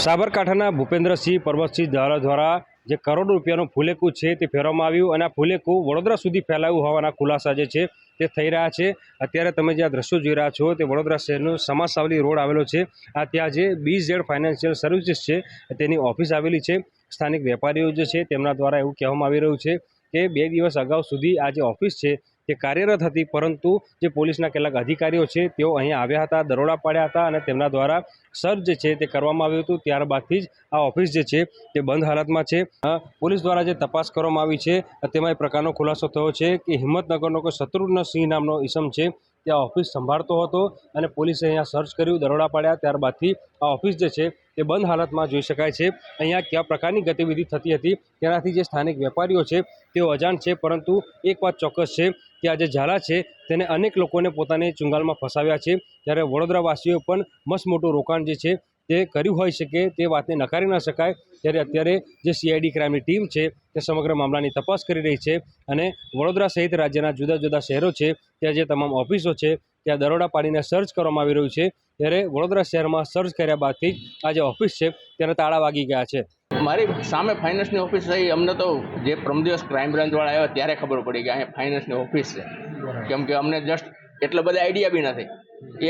સાબરકાંઠાના ભૂપેન્દ્રસિંહ પર્વતસિંહ દ્વારા દ્વારા જે કરોડો રૂપિયાનું ફૂલેકું છે તે ફેરવામાં આવ્યું અને આ ફૂલેકું વડોદરા સુધી ફેલાયું હોવાના ખુલાસા જે છે તે થઈ રહ્યા છે. અત્યારે તમે જે આ દ્રશ્યો જોઈ રહ્યા છો તે વડોદરા શહેરનો સમાસાવલી રોડ આવેલો છે. આ ત્યાં જે બી ઝેડ ફાઇનાન્શિયલ સર્વિસીસ છે તેની ઓફિસ આવેલી છે. સ્થાનિક વેપારીઓ જે છે તેમના દ્વારા એવું કહેવામાં આવી રહ્યું છે કે બે દિવસ અગાઉ સુધી આ જે ઓફિસ છે તે કાર્યરત હતી, પરંતુ જે પોલીસના કેટલાક અધિકારીઓ છે, તેઓ અહીંયા આવ્યા હતા, દરોડા પાડ્યા હતા અને તેમના દ્વારા સર્ચ જે છે તે કરવામાં આવ્યું હતું. ત્યારબાદથી જ આ ઓફિસ જે છે તે બંધ હાલતમાં છે. પોલીસ દ્વારા જે તપાસ કરવામાં આવી છે, તેમાં એ પ્રકારનો ખુલાસો થયો છે કે હિંમતનગરનો કોઈ શત્રુઘ્નસિંહ નામનો ઈસમ છે ત્યાં ઓફિસ સંભાળતો હતો અને પોલીસે અહીંયા સર્ચ કર્યું, દરોડા પાડ્યા. ત્યારબાદથી આ ઓફિસ જે છે તે બંધ હાલતમાં જોઈ શકાય છે. અહીંયા કયા પ્રકારની ગતિવિધિ થતી હતી, તેનાથી જે સ્થાનિક વેપારીઓ છે, તેઓ અજાણ છે, પરંતુ એક વાત ચોક્કસ છે કે આ જે ઝાલા છે, તેને અનેક લોકોને પોતાની ચુંગાલમાં ફસાવ્યા છે. ત્યારે વડોદરાવાસીઓએ પણ મસ્ત મોટું રોકાણ જે છે, તે કર્યું હોઈ શકે તે વાતને નકારી ન શકાય. ત્યારે અત્યારે જે સીઆઈડી ક્રાઇમની ટીમ છે, તે સમગ્ર મામલાની તપાસ કરી રહી છે અને વડોદરા સહિત રાજ્યના જુદા જુદા શહેરો છે, ત્યાં જે તમામ ઓફિસો છે, ત્યાં દરોડા પાડીને સર્ચ કરવામાં આવી રહ્યું છે. ત્યારે વડોદરા શહેરમાં સર્ચ કર્યા બાદથી આ જે ઓફિસ છે, તેને તાળા વાગી ગયા છે. મારી સામે ફાઇનાન્સની ઓફિસ થઈ અમને તો જે પ્રમ દિવસ ક્રાઇમ બ્રાન્ચ વાળા આવ્યા ત્યારે ખબર પડી કે અહીંયા ફાઇનાન્સની ઓફિસ છે. કેમ કે અમને જસ્ટ એટલા બધા આઈડિયા બી નથી.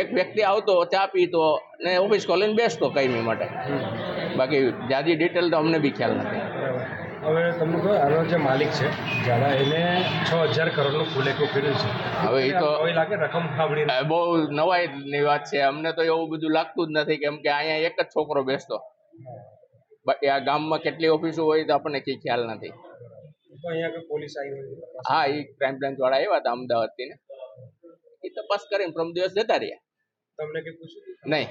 એક વ્યક્તિ આવતો ચા પીતો ને ઓફિસ ખોલીને બેસતો કાયમી માટે. બાકી જાજી ડિટેલ તો અમને બી ખ્યાલ નથી. હવે તમને કહો આનો જે માલિક છે જાડા એને છ હજાર કરોડનું ફૂલેકું કર્યું છે. હવે એ તો લાગે રકમ ફાવડી બહુ નવાઈની વાત છે. અમને તો એવું બધું લાગતું જ નથી કેમ કે અહીંયા એક જ છોકરો બેસતો. આ ગામમાં કેટલી ઓફિસો હોય તો આપણને કંઈ ખ્યાલ નથી. હા એ ક્રાઇમ બ્રાન્ચ વાળા આવ્યા હતા અમદાવાદથી ને. એ તપાસ કરીને પ્રમ દિવસ જતા રહ્યા. તમને કઈ પૂછ્યું નહીં.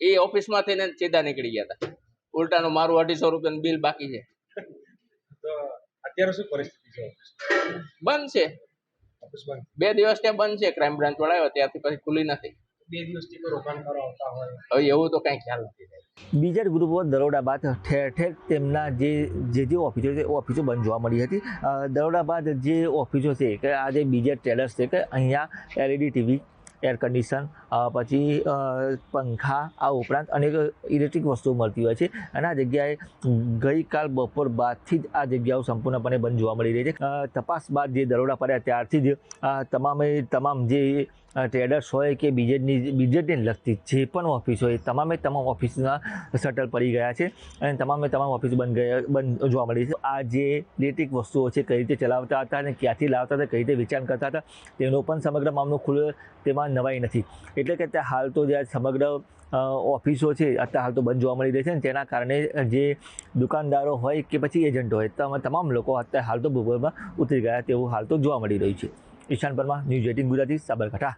એ ઓફિસમાંથી ને સીધા નીકળી ગયા હતા. ઉલટાનું મારું અઢીસો રૂપિયાનું બિલ બાકી છે. અત્યારે શું પરિસ્થિતિ છે બંધ છે. બે દિવસ ત્યાં બંધ છે ક્રાઇમ બ્રાન્ચ વાળા આવ્યા ત્યારથી પછી ખુલી નથી. બે દિવસથી કોઈ રોકાણકારો આવતા હોય. હવે એવું તો કાંઈ ખ્યાલ નથી બીજા ગ્રુપો દરોડા બાદ ઠેર ઠેર તેમના જે જે જે ઓફિસો છે ઓફિસો બંધ જોવા મળી હતી. દરોડા બાદ જે ઓફિસો છે કે આ જે બીજા ટ્રેલર્સ છે કે અહીંયા એલઈડી ટીવી એર કન્ડિશન પછી પંખા આ ઉપરાંત અનેક ઇલેક્ટ્રિક વસ્તુઓ મળતી હોય છે. અને આ જગ્યાએ ગઈકાલ બપોર બાદથી જ આ જગ્યાઓ સંપૂર્ણપણે બંધ જોવા મળી રહી છે. તપાસ બાદ જે દરોડા પડ્યા ત્યારથી જ તમામે તમામ જે ટ્રેડર્સ હોય કે બીજેડની, બીજેડને લગતી જે પણ ઓફિસ હોય તમામે તમામ ઓફિસના શટર પડી ગયા છે અને તમામે તમામ ઓફિસ બંધ ગયા, બંધ જોવા મળી છે. આ જે લેટિક વસ્તુઓ છે, કઈ રીતે ચલાવતા હતા અને ક્યાંથી લાવતા હતા, કઈ રીતે વેચાણ કરતા હતા, તેનો પણ સમગ્ર મામલો ખુલ્લો તેમાં નવાઈ નથી. એટલે કે ત્યાં હાલ તો જે સમગ્ર ઓફિસો છે, અત્યારે હાલ તો બંધ જોવા મળી રહી છે અને તેના કારણે જે દુકાનદારો હોય કે પછી એજન્ટ હોય તમા- તમામ લોકો અત્યારે હાલ તો ભૂગોળમાં ઉતરી ગયા તેવું હાલ તો જોવા મળી રહ્યું છે. Ishan Parmar news eighteen Gujarati Sabarkantha.